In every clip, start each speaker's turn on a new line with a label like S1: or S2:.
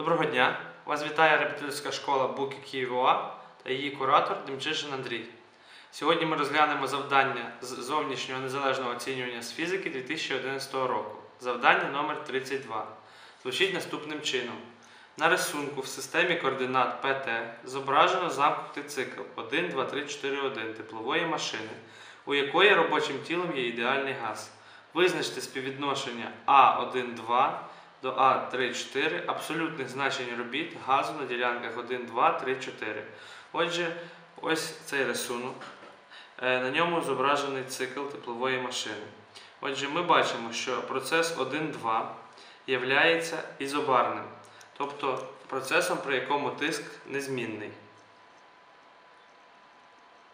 S1: Доброго дня! Вас вітає репетиторська школа Буки Києва та її куратор Демчишин Андрій. Сьогодні ми розглянемо завдання з зовнішнього незалежного оцінювання з фізики 2011 року. Завдання номер 32. Звучить наступним чином. На рисунку в системі координат ПТ зображено замкнутий цикл 1, 2, 3, 4, 1 теплової машини, у якої робочим тілом є ідеальний газ. Визначте співвідношення А1,2 до А3,4 абсолютних значень робіт газу на ділянках 1, 2, 3, 4. Отже, ось цей рисунок. Е, На ньому зображений цикл теплової машини. Отже, ми бачимо, що процес 1,2 є ізобарним, тобто процесом, при якому тиск незмінний.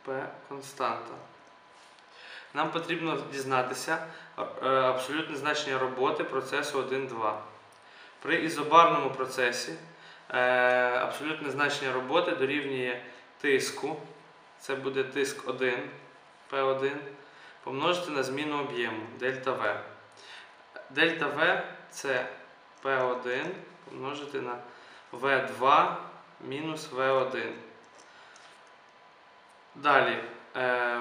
S1: P константа. Нам потрібно дізнатися е, абсолютне значення роботи процесу 1,2. При ізобарному процесі е, абсолютне значення роботи дорівнює тиску, це буде тиск 1, P1, помножити на зміну об'єму дельта В. Дельта В це P1 помножити на V2 мінус V1. Далі е,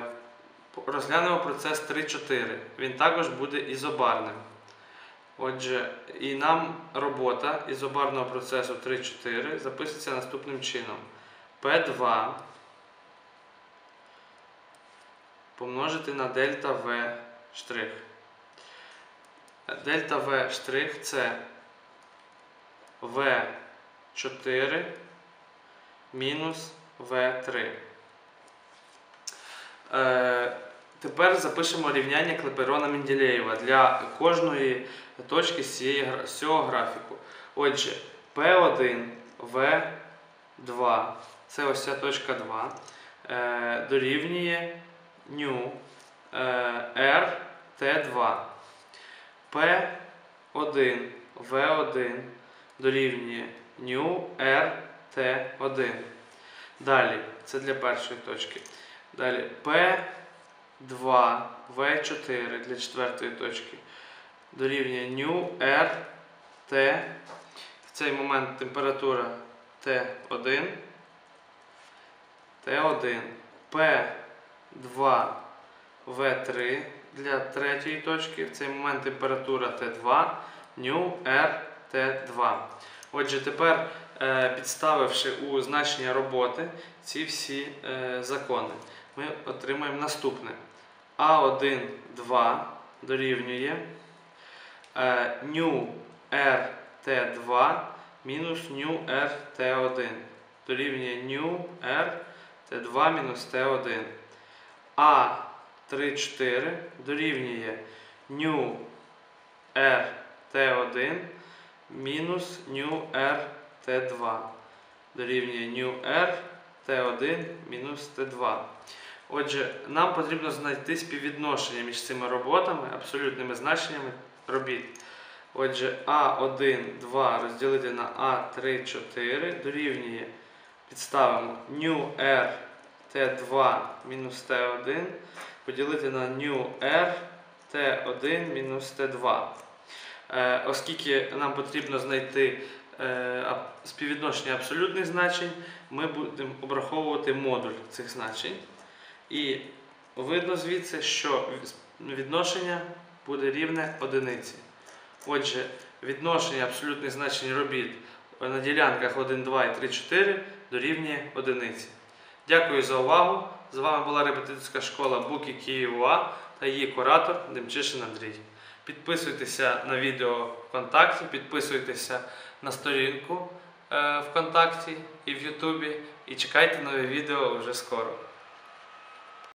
S1: розглянемо процес 3-4. Він також буде ізобарним. Отже, і нам робота ізобарного процесу 3-4 записується наступним чином. P2 помножити на дельта V штрих. Дельта V штрих це V4 мінус V3. Тепер запишемо рівняння Клеперона Менделєєва для кожної точки з, цієї, з цього графіку. Отже, P1, V2, це ось ця точка 2, е, дорівнює ню е, R T2. P1, V1 дорівнює ню R T1. Далі, це для першої точки. Далі P2, V4 для четвертої точки дорівнює ню R T. В цей момент температура T1. T1. P2, V3 для третьої точки. В цей момент температура T2, ню R T2. Отже, тепер, е, підставивши у значення роботи ці всі е, закони, ми отримаємо наступне. А1, 2 дорівнює е, ню R T2 мінус ню R T1 дорівнює ню R T2 мінус T1. А34 дорівнює ню R T1 мінус ню R T2 дорівнює ню R T1 мінус T2. Отже, нам потрібно знайти співвідношення між цими роботами, абсолютними значеннями робіт. Отже, А1, 2 розділити на А3, 4 дорівнює, підставимо R Т2 мінус Т1 поділити на R Т1 мінус Т2. Е, Оскільки нам потрібно знайти е, співвідношення абсолютних значень, ми будемо обраховувати модуль цих значень. І видно звідси, що відношення буде рівне одиниці. Отже, відношення абсолютних значень робіт на ділянках 1, 2 і 3, 4 дорівнює одиниці. Дякую за увагу. З вами була репетиторська школа Буки Києва та її куратор Демчишин Андрій. Підписуйтеся на відео ВКонтакті, підписуйтеся на сторінку е, ВКонтакті і в Ютубі і чекайте нові відео вже скоро.